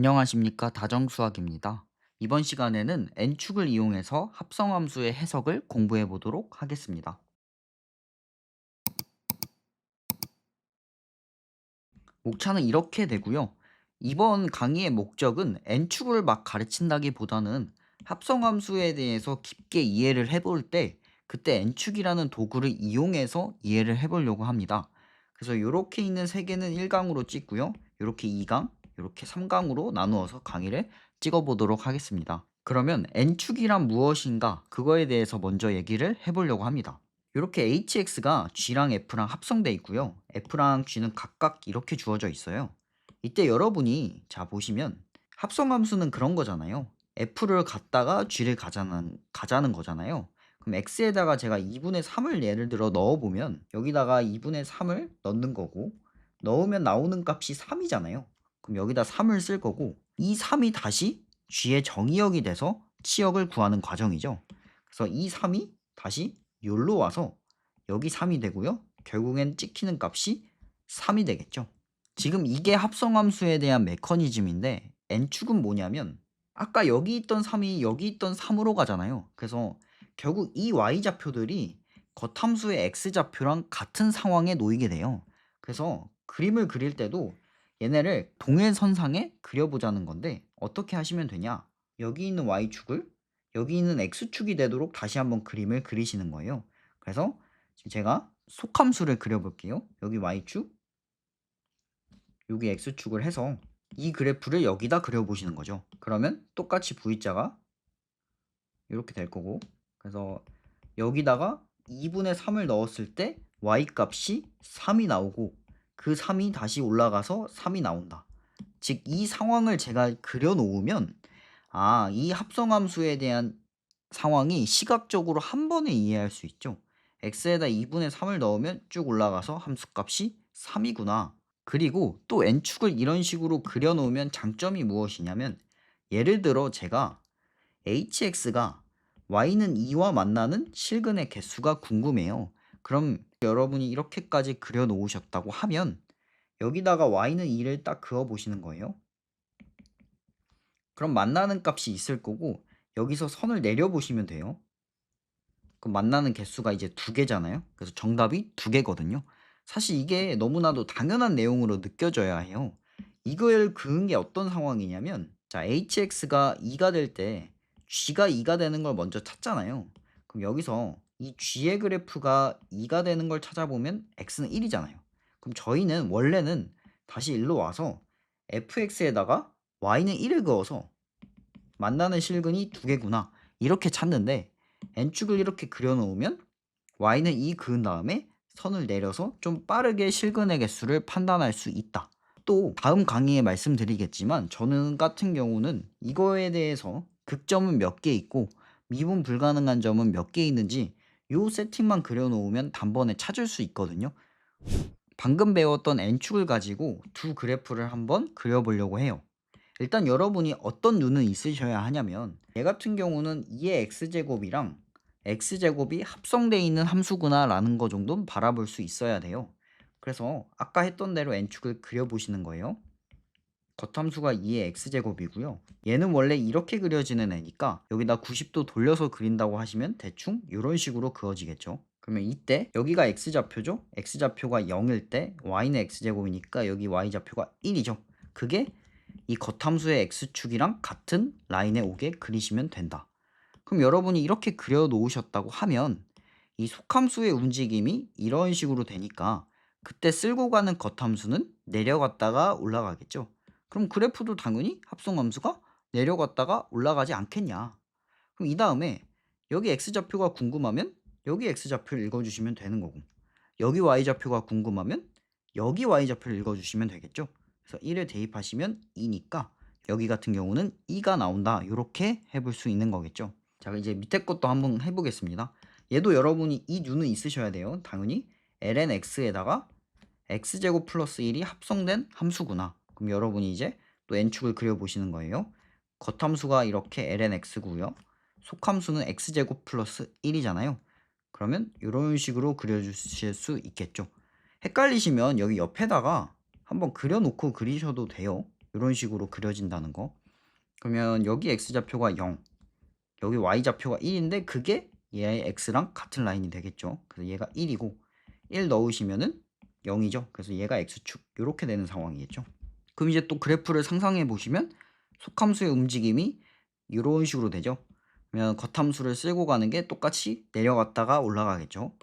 안녕하십니까 다정수학입니다. 이번 시간에는 n축을 이용해서 합성함수의 해석을 공부해 보도록 하겠습니다. 목차는 이렇게 되고요. 이번 강의의 목적은 n축을 막 가르친다기보다는 합성함수에 대해서 깊게 이해를 해볼 때 그때 n축이라는 도구를 이용해서 이해를 해보려고 합니다. 그래서 이렇게 있는 세 개는 1강으로 찍고요. 이렇게 2강, 이렇게 3강으로 나누어서 강의를 찍어보도록 하겠습니다. 그러면 n축이란 무엇인가 그거에 대해서 먼저 얘기를 해보려고 합니다. 이렇게 hx가 g랑 f랑 합성돼 있고요. f랑 g는 각각 이렇게 주어져 있어요. 이때 여러분이 자 보시면 합성함수는 그런 거잖아요. f를 갖다가 g를 가자는, 가자는 거잖아요. 그럼 x에다가 제가 2분의 3을 예를 들어 넣어보면 여기다가 2분의 3을 넣는 거고 넣으면 나오는 값이 3이잖아요. 그럼 여기다 3을 쓸 거고 이 3이 다시 g의 정의역이 돼서 치역을 구하는 과정이죠. 그래서 이 3이 다시 여기로 와서 여기 3이 되고요. 결국엔 찍히는 값이 3이 되겠죠. 지금 이게 합성함수에 대한 메커니즘인데 n축은 뭐냐면 아까 여기 있던 3이 여기 있던 3으로 가잖아요. 그래서 결국 이 y좌표들이 겉함수의 x좌표랑 같은 상황에 놓이게 돼요. 그래서 그림을 그릴 때도 얘네를 동일선상에 그려보자는 건데 어떻게 하시면 되냐? 여기 있는 y축을 여기 있는 x축이 되도록 다시 한번 그림을 그리시는 거예요. 그래서 지금 제가 속함수를 그려볼게요. 여기 y축, 여기 x축을 해서 이 그래프를 여기다 그려보시는 거죠. 그러면 똑같이 v자가 이렇게 될 거고 그래서 여기다가 2분의 3을 넣었을 때 y값이 3이 나오고 그 3이 다시 올라가서 3이 나온다. 즉 이 상황을 제가 그려 놓으면 아, 이 합성함수에 대한 상황이 시각적으로 한 번에 이해할 수 있죠. x에다 2분의 3을 넣으면 쭉 올라가서 함수값이 3이구나. 그리고 또 n축을 이런 식으로 그려 놓으면 장점이 무엇이냐면 예를 들어 제가 hx가 y는 2와 만나는 실근의 개수가 궁금해요. 그럼 여러분이 이렇게까지 그려 놓으셨다고 하면 여기다가 y는 2를 딱 그어 보시는 거예요. 그럼 만나는 값이 있을 거고 여기서 선을 내려 보시면 돼요. 그럼 만나는 개수가 이제 두 개잖아요. 그래서 정답이 두 개거든요. 사실 이게 너무나도 당연한 내용으로 느껴져야 해요. 이걸 그은 게 어떤 상황이냐면 자 hx가 2가 될 때 g가 2가 되는 걸 먼저 찾잖아요. 그럼 여기서 이 g의 그래프가 2가 되는 걸 찾아보면 x는 1이잖아요. 그럼 저희는 원래는 다시 일로 와서 fx에다가 y는 1을 그어서 만나는 실근이 두 개구나 이렇게 찾는데 n축을 이렇게 그려놓으면 y는 2 그은 다음에 선을 내려서 좀 빠르게 실근의 개수를 판단할 수 있다. 또 다음 강의에 말씀드리겠지만 저는 같은 경우는 이거에 대해서 극점은 몇 개 있고 미분 불가능한 점은 몇 개 있는지 요 세팅만 그려놓으면 단번에 찾을 수 있거든요. 방금 배웠던 n축을 가지고 두 그래프를 한번 그려보려고 해요. 일단 여러분이 어떤 눈은 있으셔야 하냐면 얘 같은 경우는 2의 x제곱이랑 x제곱이 합성되어 있는 함수구나 라는 거 정도는 바라볼 수 있어야 돼요. 그래서 아까 했던 대로 n축을 그려보시는 거예요. 겉함수가 2의 x제곱이고요. 얘는 원래 이렇게 그려지는 애니까 여기다 90도 돌려서 그린다고 하시면 대충 이런 식으로 그어지겠죠. 그러면 이때 여기가 x좌표죠. x좌표가 0일 때 y는 x제곱이니까 여기 y좌표가 1이죠. 그게 이 겉함수의 x축이랑 같은 라인에 오게 그리시면 된다. 그럼 여러분이 이렇게 그려 놓으셨다고 하면 이 속함수의 움직임이 이런 식으로 되니까 그때 쓸고 가는 겉함수는 내려갔다가 올라가겠죠. 그럼 그래프도 당연히 합성함수가 내려갔다가 올라가지 않겠냐. 그럼 이 다음에 여기 x좌표가 궁금하면 여기 x좌표를 읽어주시면 되는 거고 여기 y좌표가 궁금하면 여기 y좌표를 읽어주시면 되겠죠. 그래서 1을 대입하시면 2니까 여기 같은 경우는 2가 나온다. 이렇게 해볼 수 있는 거겠죠. 자 이제 밑에 것도 한번 해보겠습니다. 얘도 여러분이 이 류는 있으셔야 돼요. 당연히 ln x에다가 x제곱 플러스 1이 합성된 함수구나. 그럼 여러분이 이제 또 n축을 그려보시는 거예요. 겉함수가 이렇게 ln x고요. 속함수는 x제곱 플러스 1이잖아요. 그러면 이런 식으로 그려주실 수 있겠죠. 헷갈리시면 여기 옆에다가 한번 그려놓고 그리셔도 돼요. 이런 식으로 그려진다는 거. 그러면 여기 x좌표가 0, 여기 y좌표가 1인데 그게 얘의 x랑 같은 라인이 되겠죠. 그래서 얘가 1이고 1 넣으시면은 0이죠. 그래서 얘가 x축 이렇게 되는 상황이겠죠. 그럼 이제 또 그래프를 상상해 보시면 속함수의 움직임이 이런 식으로 되죠. 그러면 겉함수를 쓸고 가는 게 똑같이 내려갔다가 올라가겠죠.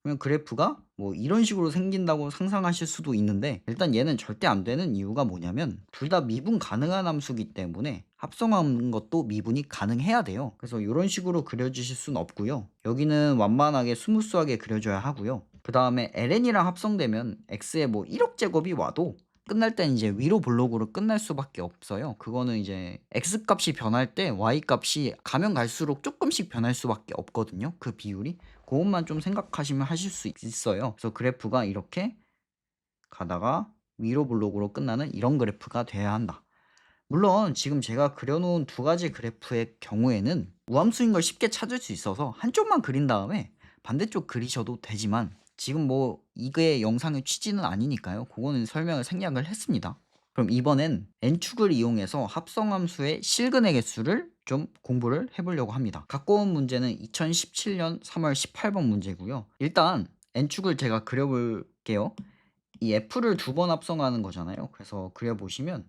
그러면 그래프가 뭐 이런 식으로 생긴다고 상상하실 수도 있는데 일단 얘는 절대 안 되는 이유가 뭐냐면 둘 다 미분 가능한 함수기 때문에 합성하는 것도 미분이 가능해야 돼요. 그래서 이런 식으로 그려주실 수는 없고요. 여기는 완만하게 스무스하게 그려줘야 하고요. 그 다음에 ln이랑 합성되면 x에 뭐 1억 제곱이 와도 끝날 땐 이제 위로 블록으로 끝날 수밖에 없어요. 그거는 이제 x 값이 변할 때 y 값이 가면 갈수록 조금씩 변할 수밖에 없거든요. 그 비율이. 그것만 좀 생각하시면 하실 수 있어요. 그래서 그래프가 이렇게 가다가 위로 블록으로 끝나는 이런 그래프가 돼야 한다. 물론 지금 제가 그려놓은 두 가지 그래프의 경우에는 우함수인 걸 쉽게 찾을 수 있어서 한쪽만 그린 다음에 반대쪽 그리셔도 되지만 지금 뭐 이게 영상의 취지는 아니니까요. 그거는 설명을 생략을 했습니다. 그럼 이번엔 n축을 이용해서 합성함수의 실근의 개수를 좀 공부를 해보려고 합니다. 갖고 온 문제는 2017년 3월 18번 문제고요. 일단 n축을 제가 그려볼게요. 이 f를 두 번 합성하는 거잖아요. 그래서 그려보시면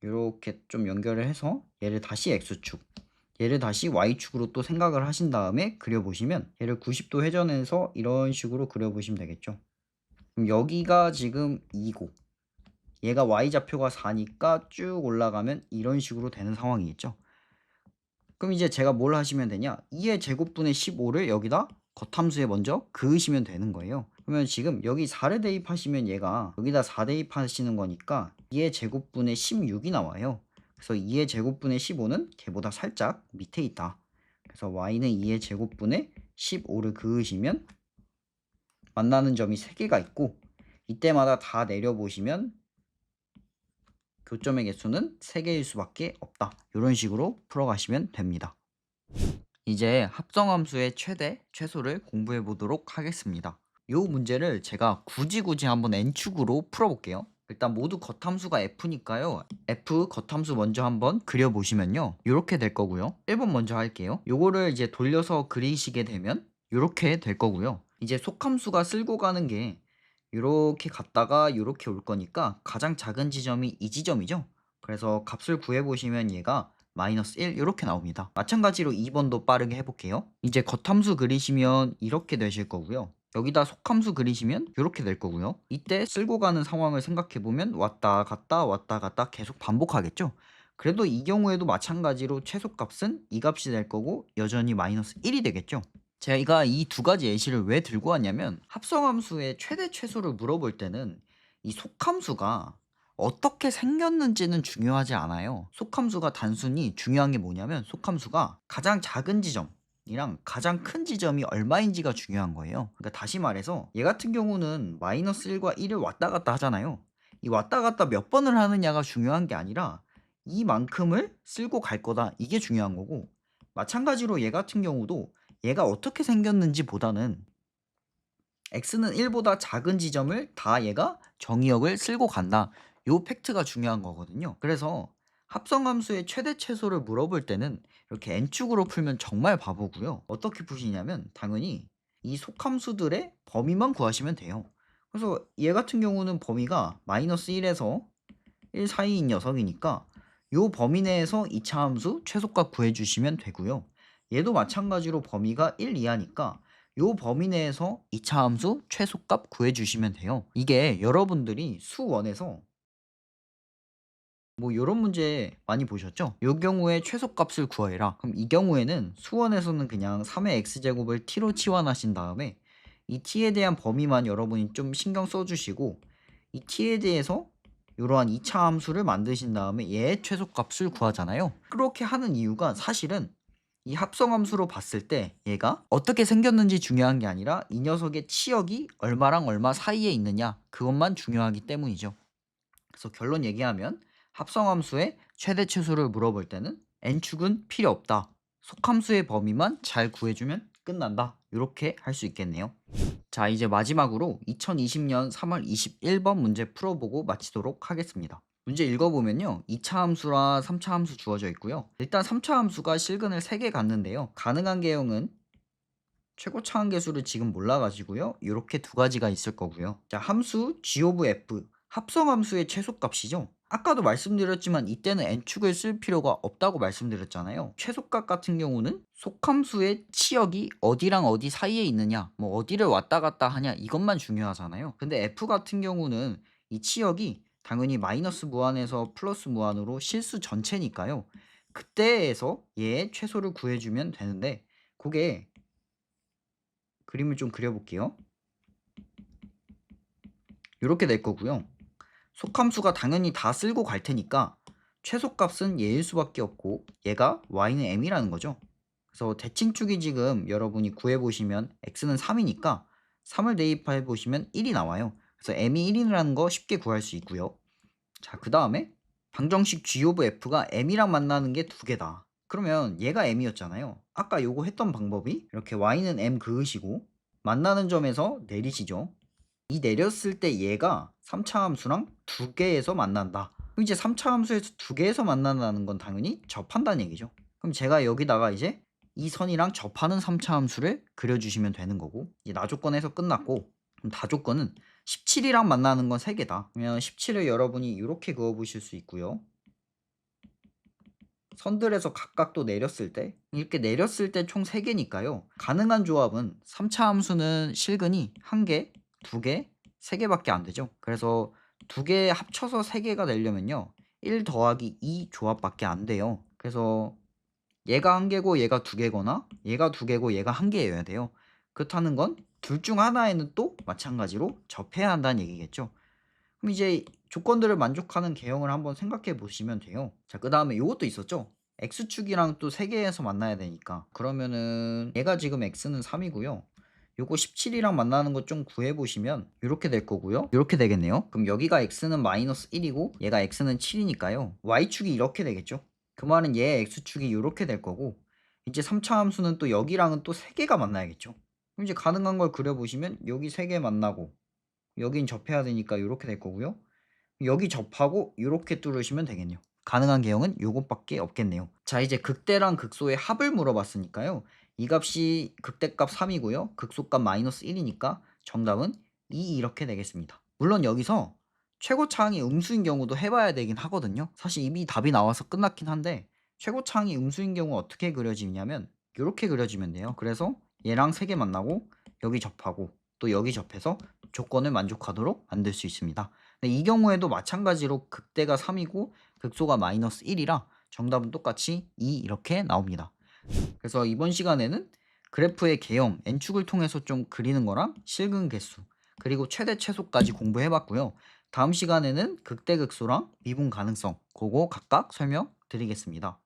이렇게 좀 연결을 해서 얘를 다시 x축, 얘를 다시 y축으로 또 생각을 하신 다음에 그려보시면 얘를 90도 회전해서 이런 식으로 그려보시면 되겠죠. 그럼 여기가 지금 2고 얘가 y좌표가 4니까 쭉 올라가면 이런 식으로 되는 상황이겠죠. 그럼 이제 제가 뭘 하시면 되냐? 2의 제곱분의 15를 여기다 겉함수에 먼저 그으시면 되는 거예요. 그러면 지금 여기 4를 대입하시면 얘가 여기다 4 대입하시는 거니까 2의 제곱분의 16이 나와요. 그래서 2의 제곱분의 15는 걔보다 살짝 밑에 있다. 그래서 y는 2의 제곱분의 15를 그으시면 만나는 점이 3개가 있고 이때마다 다 내려보시면 교점의 개수는 3개일 수밖에 없다. 이런 식으로 풀어가시면 됩니다. 이제 합성함수의 최대, 최소를 공부해 보도록 하겠습니다. 이 문제를 제가 굳이 굳이 한번 n축으로 풀어볼게요. 일단 모두 겉함수가 f니까요. f 겉함수 먼저 한번 그려보시면요. 이렇게 될 거고요. 1번 먼저 할게요. 요거를 이제 돌려서 그리시게 되면 이렇게 될 거고요. 이제 속함수가 쓸고 가는 게 이렇게 갔다가 이렇게 올 거니까 가장 작은 지점이 이 지점이죠. 그래서 값을 구해보시면 얘가 마이너스 1 이렇게 나옵니다. 마찬가지로 2번도 빠르게 해볼게요. 이제 겉함수 그리시면 이렇게 되실 거고요. 여기다 속함수 그리시면 이렇게 될 거고요. 이때 쓸고 가는 상황을 생각해보면 왔다 갔다 왔다 갔다 계속 반복하겠죠. 그래도 이 경우에도 마찬가지로 최소값은 이 값이 될 거고 여전히 마이너스 1이 되겠죠. 제가 이 두 가지 예시를 왜 들고 왔냐면 합성함수의 최대 최소를 물어볼 때는 이 속함수가 어떻게 생겼는지는 중요하지 않아요. 속함수가 단순히 중요한 게 뭐냐면 속함수가 가장 작은 지점 이랑 가장 큰 지점이 얼마인지가 중요한 거예요. 그러니까 다시 말해서 얘 같은 경우는 마이너스 1과 1을 왔다 갔다 하잖아요. 이 왔다 갔다 몇 번을 하느냐가 중요한 게 아니라 이만큼을 쓸고 갈 거다. 이게 중요한 거고 마찬가지로 얘 같은 경우도 얘가 어떻게 생겼는지 보다는 x는 1보다 작은 지점을 다 얘가 정의역을 쓸고 간다. 요 팩트가 중요한 거거든요. 그래서 합성함수의 최대 최소를 물어볼 때는 이렇게 n축으로 풀면 정말 바보고요. 어떻게 푸시냐면 당연히 이 속함수들의 범위만 구하시면 돼요. 그래서 얘 같은 경우는 범위가 마이너스 1에서 1 사이인 녀석이니까 요 범위 내에서 2차 함수 최소값 구해주시면 되고요. 얘도 마찬가지로 범위가 1 이하니까 요 범위 내에서 2차 함수 최소값 구해주시면 돼요. 이게 여러분들이 수원에서 뭐 요런 문제 많이 보셨죠? 요 경우에 최소값을 구해라. 그럼 이 경우에는 수원에서는 그냥 3의 x제곱을 t로 치환하신 다음에 이 t에 대한 범위만 여러분이 좀 신경 써주시고 이 t에 대해서 이러한 2차 함수를 만드신 다음에 얘의 최소값을 구하잖아요. 그렇게 하는 이유가 사실은 이 합성함수로 봤을 때 얘가 어떻게 생겼는지 중요한 게 아니라 이 녀석의 치역이 얼마랑 얼마 사이에 있느냐 그것만 중요하기 때문이죠. 그래서 결론 얘기하면 합성함수의 최대 최소를 물어볼 때는 n축은 필요 없다. 속함수의 범위만 잘 구해주면 끝난다. 이렇게 할 수 있겠네요. 자, 이제 마지막으로 2020년 3월 21번 문제 풀어보고 마치도록 하겠습니다. 문제 읽어보면요. 2차 함수랑 3차 함수 주어져 있고요. 일단 3차 함수가 실근을 3개 갖는데요. 가능한 개형은 최고차 한계수를 지금 몰라가지고요. 이렇게 두 가지가 있을 거고요. 자, 함수 g of f 합성 함수의 최소값이죠. 아까도 말씀드렸지만 이때는 n축을 쓸 필요가 없다고 말씀드렸잖아요. 최소값 같은 경우는 속함수의 치역이 어디랑 어디 사이에 있느냐, 뭐 어디를 왔다 갔다 하냐 이것만 중요하잖아요. 근데 f 같은 경우는 이 치역이 당연히 마이너스 무한에서 플러스 무한으로 실수 전체니까요. 그때에서 얘의 최소를 구해주면 되는데 그게 그림을 좀 그려볼게요. 이렇게 될 거고요. 속함수가 당연히 다 쓸고 갈 테니까 최소값은 얘일 수밖에 없고 얘가 y는 m이라는 거죠. 그래서 대칭축이 지금 여러분이 구해보시면 x는 3이니까 3을 대입해 보시면 1이 나와요. 그래서 m이 1이라는 거 쉽게 구할 수 있고요. 자, 그 다음에 방정식 g of f가 m이랑 만나는 게 두 개다. 그러면 얘가 m이었잖아요. 아까 요거 했던 방법이 이렇게 y는 m 그으시고 만나는 점에서 내리시죠. 이 내렸을 때 얘가 3차 함수랑 두 개에서 만난다. 그럼 이제 3차 함수에서 두 개에서 만난다는 건 당연히 접한다는 얘기죠. 그럼 제가 여기다가 이제 이 선이랑 접하는 3차 함수를 그려주시면 되는 거고 이제 나조건에서 끝났고 그럼 다조건은 17이랑 만나는 건 3개다. 그러면 17을 여러분이 이렇게 그어보실 수 있고요. 선들에서 각각 또 내렸을 때 이렇게 내렸을 때 총 3개니까요. 가능한 조합은 3차 함수는 실근이 1개, 2개, 3개밖에 안 되죠. 그래서 2개 합쳐서 3개가 되려면요. 1 더하기 2 조합밖에 안 돼요. 그래서 얘가 1개고 얘가 2개거나 얘가 2개고 얘가 1개여야 돼요. 그렇다는 건 둘 중 하나에는 또 마찬가지로 접해야 한다는 얘기겠죠. 그럼 이제 조건들을 만족하는 개형을 한번 생각해 보시면 돼요. 자, 그 다음에 이것도 있었죠. x축이랑 또 3개에서 만나야 되니까. 그러면은 얘가 지금 x는 3이고요. 요거 17이랑 만나는 것 좀 구해 보시면 이렇게 될 거고요. 이렇게 되겠네요. 그럼 여기가 x는 마이너스 1이고 얘가 x는 7이니까요. y축이 이렇게 되겠죠. 그 말은 얘 x축이 이렇게 될 거고 이제 3차 함수는 또 여기랑은 또 3개가 만나야겠죠. 그럼 이제 가능한 걸 그려보시면 여기 3개 만나고 여긴 접해야 되니까 이렇게 될 거고요. 여기 접하고 이렇게 뚫으시면 되겠네요. 가능한 개형은 요것밖에 없겠네요. 자 이제 극대랑 극소의 합을 물어봤으니까요. 이 값이 극대값 3이고요. 극소값 마이너스 1이니까 정답은 2 이렇게 되겠습니다. 물론 여기서 최고차항이 음수인 경우도 해봐야 되긴 하거든요. 사실 이미 답이 나와서 끝났긴 한데 최고차항이 음수인 경우 어떻게 그려지냐면 이렇게 그려지면 돼요. 그래서 얘랑 3개 만나고 여기 접하고 또 여기 접해서 조건을 만족하도록 만들 수 있습니다. 이 경우에도 마찬가지로 극대가 3이고 극소가 마이너스 1이라 정답은 똑같이 2 이렇게 나옵니다. 그래서 이번 시간에는 그래프의 개형, n축을 통해서 좀 그리는 거랑 실근 개수, 그리고 최대 최소까지 공부해 봤고요. 다음 시간에는 극대 극소랑 미분 가능성, 그거 각각 설명드리겠습니다.